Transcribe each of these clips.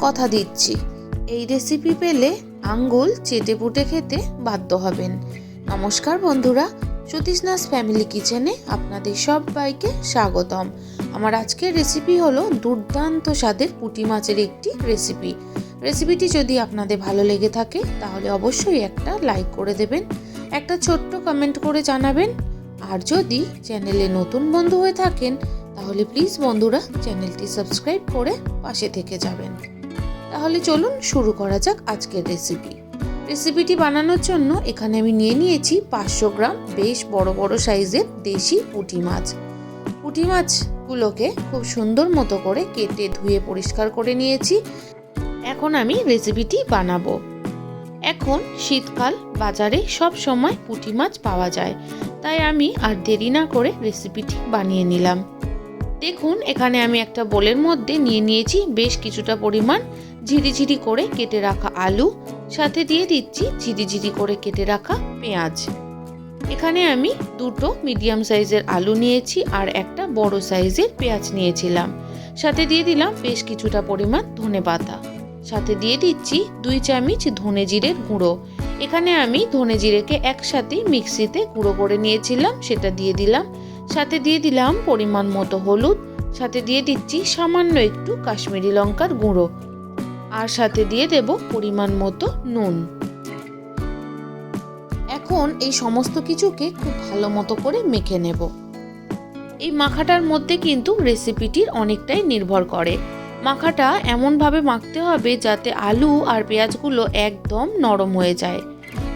কথা দিচ্ছি। এই রেসিপি পেলে আঙ্গুল চেটে পুটে খেতে বাধ্য হবেন। নমস্কার বন্ধুরা সুতিষ্ণাস ফ্যামিলি কিচেনে আপনাদের সবাইকে স্বাগতম। আমার আজকের রেসিপি হলো দুর্দান্ত স্বাদের পুঁটি মাছের একটি রেসিপি রেসিপিটি যদি আপনাদের ভালো লেগে থাকে, তাহলে অবশ্যই একটা লাইক করে দেবেন, একটা ছোট্ট কমেন্ট করে জানাবেন। আর যদি চ্যানেলে নতুন বন্ধু হয়ে থাকেন, তাহলে প্লিজ বন্ধুরা চ্যানেলটি সাবস্ক্রাইব করে পাশে থেকে যাবেন। তাহলে চলুন শুরু করা যাক আজকের রেসিপি রেসিপিটি বানানোর জন্য এখানে আমি নিয়ে নিয়েছি পাঁচশো গ্রাম বেশ বড় বড় সাইজের দেশি পুঁটি মাছ। পুঁটি মাছগুলোকে খুব সুন্দর মতো করে কেটে ধুয়ে পরিষ্কার করে নিয়েছি। এখন আমি রেসিপিটি বানাবো। এখন শীতকাল, বাজারে সব সময় পুঁটি মাছ পাওয়া যায়, তাই আমি আর দেরি না করে রেসিপিটি বানিয়ে নিলাম। দেখুন, এখানে আমি একটা বোলের মধ্যে নিয়ে নিয়েছি বেশ কিছুটা পরিমাণ ঝিরিঝিরি করে কেটে রাখা আলু, সাথে দিয়ে দিচ্ছি ঝিরিঝিরি করে কেটে রাখা পেঁয়াজ। এখানে আমি দুটো মিডিয়াম সাইজের আলু নিয়েছি আর একটা বড় সাইজের পেঁয়াজ নিয়েছিলাম। সাথে দিয়ে দিলাম বেশ কিছুটা পরিমাণ ধনে পাতা। সাথে দিয়ে দিচ্ছি দুই চামচ ধনে জিরের গুঁড়ো। এখানে আমি ধনে জিরেকে একসাথে মিক্সিতে গুঁড়ো করে নিয়েছিলাম, সেটা দিয়ে দিলাম। সাথে দিয়ে দিলাম পরিমাণ মতো হলুদ। সাথে দিয়ে দিচ্ছি সামান্য একটু কাশ্মীরি লঙ্কার গুঁড়ো। আর সাথে দিয়ে দেব পরিমাণ মতো নুন। এখন এই সমস্ত কিছুকে খুব ভালো মতো করে মেখে নেব। এই মাখাটার মধ্যে কিন্তু রেসিপিটির অনেকটাই নির্ভর করে। মাখাটা এমনভাবে মাখতে হবে যাতে আলু আর পেঁয়াজগুলো একদম নরম হয়ে যায়।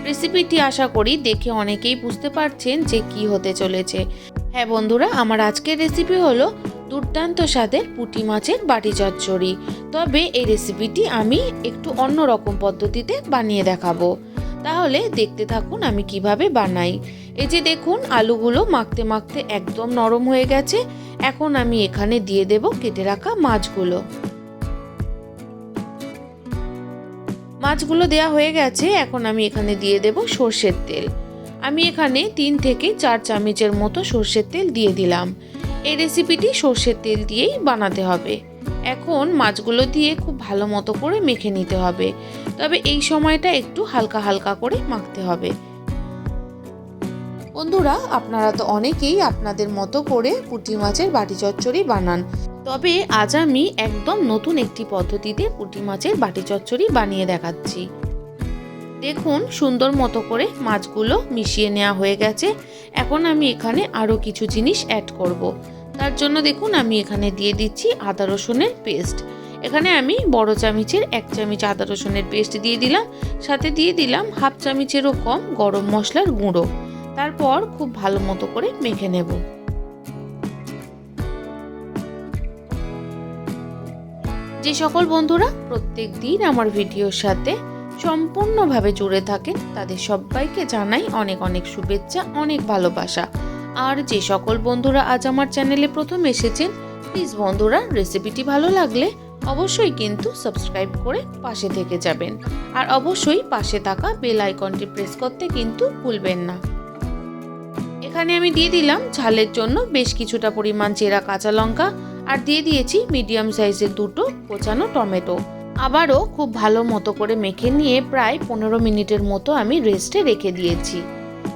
রেসিপিটি আশা করি দেখে অনেকেই বুঝতে পারছেন যে কি হতে চলেছে। হ্যাঁ বন্ধুরা, আমার আজকের রেসিপি হলো দুর্দান্ত স্বাদের পুঁটি মাছের বাটি চচ্চড়ি। তবে এই রেসিপিটি আমি একটু অন্য রকম পদ্ধতিতে বানিয়ে দেখাবো। তাহলে দেখতে থাকুন আমি কীভাবে বানাই। এই যে দেখুন, আলুগুলো মাখতে মাখতে একদম নরম হয়ে গেছে। এখন আমি এখানে দিয়ে দেব কেটে রাখা মাছগুলো। মাছগুলো দেয়া হয়ে গেছে, এখন আমি এখানে দিয়ে দেব সর্ষের তেল। আমি এখানে তিন থেকে চার চামচের মতো সর্ষের তেল দিয়ে দিলাম। এই রেসিপিটি সর্ষের তেল দিয়েই বানাতে হবে। এখন মাছগুলো দিয়ে খুব ভালো মতো করে মেখে নিতে হবে। তবে এই সময়টা একটু হালকা হালকা করে মাখতে হবে। বন্ধুরা, আপনারা তো অনেকেই আপনাদের মতো করে পুঁটি মাছের বাটি চচ্চড়ি বানান। তবে আজ আমি একদম নতুন একটি পদ্ধতিতে পুঁটি মাছের বাটি চচ্চড়ি বানিয়ে দেখাচ্ছি। দেখুন, সুন্দর মতো করে মাছগুলো মিশিয়ে নেওয়া হয়ে গেছে। এখন আমি এখানে আরও কিছু জিনিস অ্যাড করব। তার জন্য দেখুন আমি এখানে দিয়ে দিচ্ছি আদা রসুনের পেস্ট। এখানে আমি বড় চামিচের এক চামচ আদা রসুনের পেস্ট দিয়ে দিলাম। সাথে দিয়ে দিলাম হাফ চামচেরও কম গরম মশলার গুঁড়ো। তারপর খুব ভালো মতো করে মেখে নেব। যে সকল বন্ধুরা প্রত্যেক দিন আমার ভিডিওর সাথে সম্পূর্ণভাবে জুড়ে থাকেন, তাদের সবাইকে জানাই অনেক অনেক শুভেচ্ছা, অনেক ভালোবাসা। আর যে সকল বন্ধুরা আজ আমার চ্যানেলে প্রথম এসেছেন প্লিজ বন্ধুরা রেসিপিটি ভালো লাগলে অবশ্যই কিন্তু সাবস্ক্রাইব করে পাশে থেকে যাবেন। আর অবশ্যই পাশে থাকা বেল আইকনটি প্রেস করতে কিন্তু ভুলবেন না। এখানে আমি দিয়ে দিলাম ঝালের জন্য বেশ কিছুটা পরিমাণ চেরা কাঁচা লঙ্কা আর দিয়ে দিয়েছি মিডিয়াম সাইজের দুটো কোচানো টমেটো। আবারও খুব ভালো মতো করে মেখে নিয়ে প্রায় পনেরো মিনিটের মতো আমি রেস্টে রেখে দিয়েছি।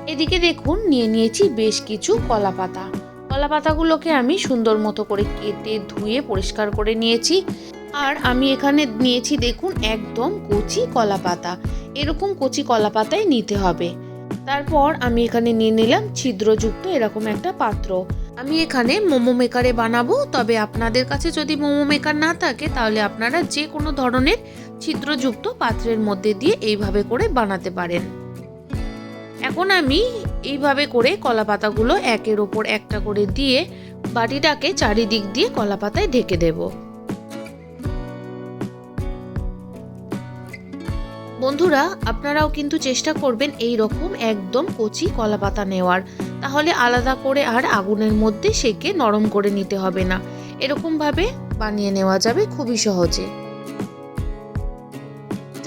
এদিকে দেখুন, নিয়ে নিয়েছি বেশ কিছু কলা পাতা। কলা পাতাগুলোকে আমি সুন্দর মতো করে কেটে, ধুয়ে, পরিষ্কার করে নিয়েছি। আর আমি এখানে নিয়েছি, দেখুন, একদম কচি কলা পাতা। এরকম কচি কলা পাতাই নিতে হবে। তারপর আমি এখানে নিয়ে নিলাম ছিদ্রযুক্ত এরকম একটা পাত্র। আমি এখানে মোমো মেকারে বানাবো, তবে আপনাদের কাছে যদি মোমো মেকার না থাকে, তাহলে আপনারা যে কোনো ধরনের ছিদ্রযুক্ত পাত্রের মধ্যে দিয়ে এইভাবে করে বানাতে পারেন। এখন আমি এইভাবে করে কলা পাতাগুলো একের ওপর একটা করে দিয়ে বাটিটাকে চারিদিক দিয়ে কলা পাতায় ঢেকে দেব। বন্ধুরা, আপনারাও কিন্তু চেষ্টা করবেন এই রকম একদম কচি কলা পাতা নেওয়ার। তাহলে আলাদা করে আর আগুনের মধ্যে সেকে নরম করে নিতে হবে না। এরকমভাবে বানিয়ে নেওয়া যাবে খুবই সহজে।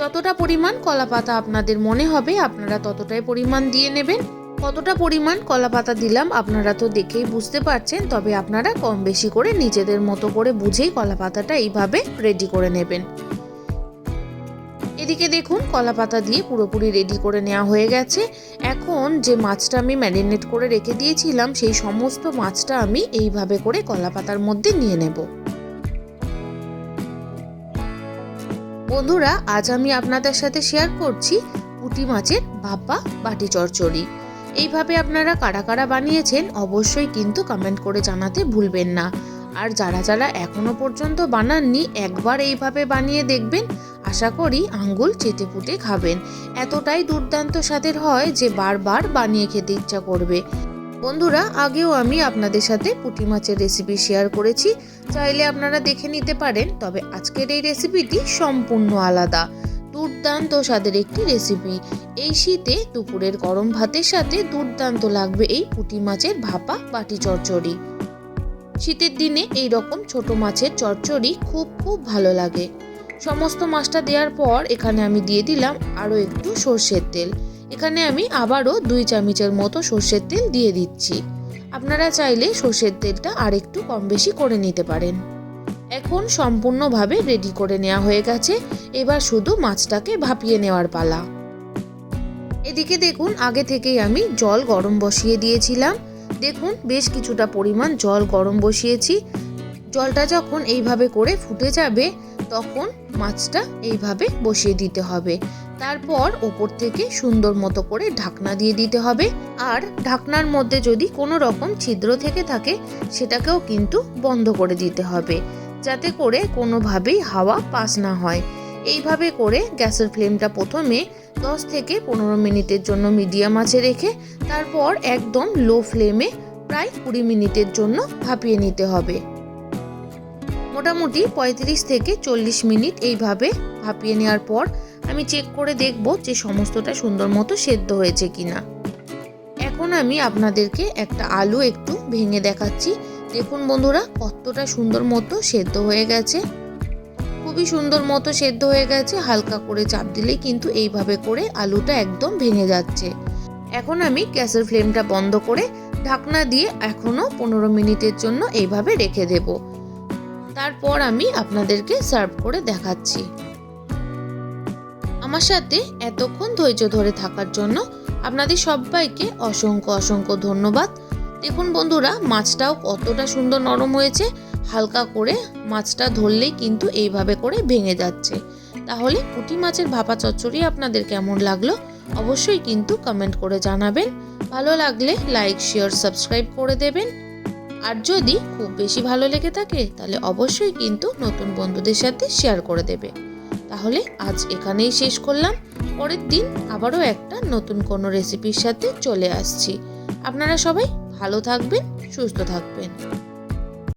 যতটা পরিমাণ কলা পাতা আপনাদের মনে হবে, আপনারা ততটাই পরিমাণ দিয়ে নেবেন। কতটা পরিমাণ কলা পাতা দিলাম, আপনারা তো দেখেই বুঝতে পারছেন, তবে আপনারা কম বেশি করে নিজেদের মতো করে বুঝেই কলা পাতাটা এইভাবে রেডি করে নেবেন। এদিকে দেখুন কলা পাতা দিয়ে পুরোপুরি রেডি করে নেওয়া হয়ে গেছে। এখন যে মাছটা আমি ম্যারিনেট করে রেখে দিয়েছিলাম, সেই সমস্ত মাছটা আমি এইভাবে করে কলা পাতার মধ্যে নিয়ে নেব। বন্ধুরা, আজ আমি আপনাদের সাথে শেয়ার করছি পুঁটি মাছের ভাপা বাটি চচ্চড়ি। এইভাবে আপনারা কারা কারা বানিয়েছেন অবশ্যই কিন্তু কমেন্ট করে জানাতে ভুলবেন না। আর যারা যারা এখনও পর্যন্ত বানাননি, একবার এইভাবে বানিয়ে দেখবেন। আশা করি আঙ্গুল চেটে পুটে খাবেন। এতটাই দুর্দান্ত স্বাদের হয় যে বারবার বানিয়ে খেতে ইচ্ছা করবে। বন্ধুরা, আগেও আমি আপনাদের সাথে পুঁটি মাছের রেসিপি শেয়ার করেছি। চাইলে আপনারা দেখে নিতে পারেন, তবে আজকের এই রেসিপিটি সম্পূর্ণ আলাদা। দুর্দান্ত স্বাদের একটি রেসিপি এই শীতে দুপুরের গরম ভাতের সাথে দুর্দান্ত লাগবে এই পুঁটি মাছের ভাপা বাটি চচ্চড়ি। শীতের দিনে এই রকম ছোট মাছের চচ্চড়ি খুব খুব ভালো লাগে। সমস্ত মাছটা দেওয়ার পর এখানে আমি দিয়ে দিলাম আরও একটু সর্ষের তেল। এখানে আমি আবারও দুই চামচের মতো সর্ষের তেল দিয়ে দিচ্ছি। আপনারা চাইলে সর্ষের তেলটা আর একটু কম বেশি করে নিতে পারেন। এখন সম্পূর্ণভাবে রেডি করে নেওয়া হয়ে গেছে। এবার শুধু মাছটাকে ভাপিয়ে নেওয়ার পালা। এদিকে দেখুন, আগে থেকেই আমি জল গরম বসিয়ে দিয়েছিলাম। দেখুন, বেশ কিছুটা পরিমাণ জল গরম বসিয়েছি। জলটা যখন এইভাবে করে ফুটে যাবে, তখন মাছটা এইভাবে বসিয়ে দিতে হবে। তারপর ওপর থেকে সুন্দর মতো করে ঢাকনা দিয়ে দিতে হবে। আর ঢাকনার মধ্যে যদি কোনো রকম ছিদ্র থেকে থাকে, সেটাকেও কিন্তু বন্ধ করে দিতে হবে, যাতে করে কোনোভাবেই হাওয়া পাস না হয়। এইভাবে করে গ্যাসের ফ্লেমটা প্রথমে দশ থেকে পনেরো মিনিটের জন্য মিডিয়াম আঁচে রেখে, তারপর একদম লো ফ্লেমে প্রায় কুড়ি মিনিটের জন্য ভাপিয়ে নিতে হবে। মোটামুটি পঁয়ত্রিশ থেকে চল্লিশ মিনিট এইভাবে ভাপিয়ে নেওয়ার পর আমি চেক করে দেখব যে সমস্তটা সুন্দর মতো সেদ্ধ হয়েছে কিনা। এখন আমি আপনাদেরকে একটা আলু একটু ভেঙে দেখাচ্ছি। দেখুন বন্ধুরা, কতটা সুন্দর মতো সেদ্ধ হয়ে গেছে। খুবই সুন্দর মতো সেদ্ধ হয়ে গেছে, হালকা করে চাপ দিলেই কিন্তু এইভাবে করে আলুটা একদম ভেঙে যাচ্ছে। এখন আমি গ্যাসের ফ্লেমটা বন্ধ করে ঢাকনা দিয়ে এখনও পনেরো মিনিটের জন্য এইভাবে রেখে দেব। তারপর আমি আপনাদেরকে সার্ভ করে দেখাচ্ছি। আমার সাথে এতক্ষণ ধৈর্য ধরে থাকার জন্য আপনাদের সবাইকে অসংখ্য অসংখ্য ধন্যবাদ। দেখুন বন্ধুরা, মাছটাও কতটা সুন্দর নরম হয়েছে। হালকা করে মাছটা ধরলেই কিন্তু এইভাবে করে ভেঙে যাচ্ছে। তাহলে পুঁটি মাছের ভাপা চচ্চড়ি আপনাদের কেমন লাগল অবশ্যই কিন্তু কমেন্ট করে জানাবেন। ভালো লাগলে লাইক শেয়ার সাবস্ক্রাইব করে দেবেন। আর যদি খুব বেশি ভালো লেগে থাকে, তাহলে অবশ্যই কিন্তু নতুন বন্ধুদের সাথে শেয়ার করে দেবে। তাহলে আজ এখানেই শেষ করলাম। পরের দিন আবারও একটা নতুন কোনো রেসিপির সাথে চলে আসছি। আপনারা সবাই ভালো থাকবেন, সুস্থ থাকবেন।